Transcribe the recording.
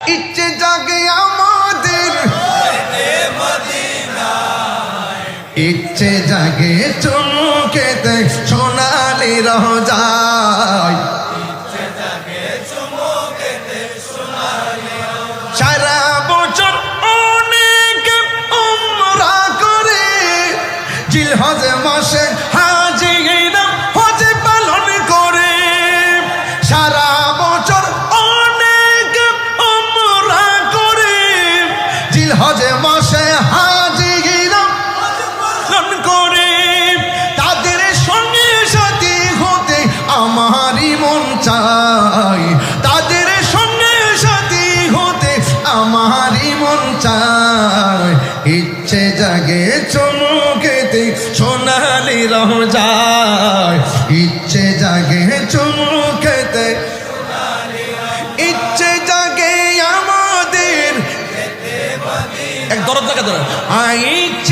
ইচ্ছে জাগে আমাদের। ইচ্ছে জাগে চমকেতে সোনালি রহ যায় সারা বছর অনেক উমরা করে, জিলহজ মাসে জিলহজ মাসে হাজিরা। পালন করে তাদের সঙ্গে সাথী হতে আমারই মন চাই তাদের সঙ্গে সাথী হতে আমারই মন চাই ইচ্ছে জাগে চমকেতে সোনালি রহ যায়। ইচ্ছে এক দরদ লাগে দরদ ইচ্ছে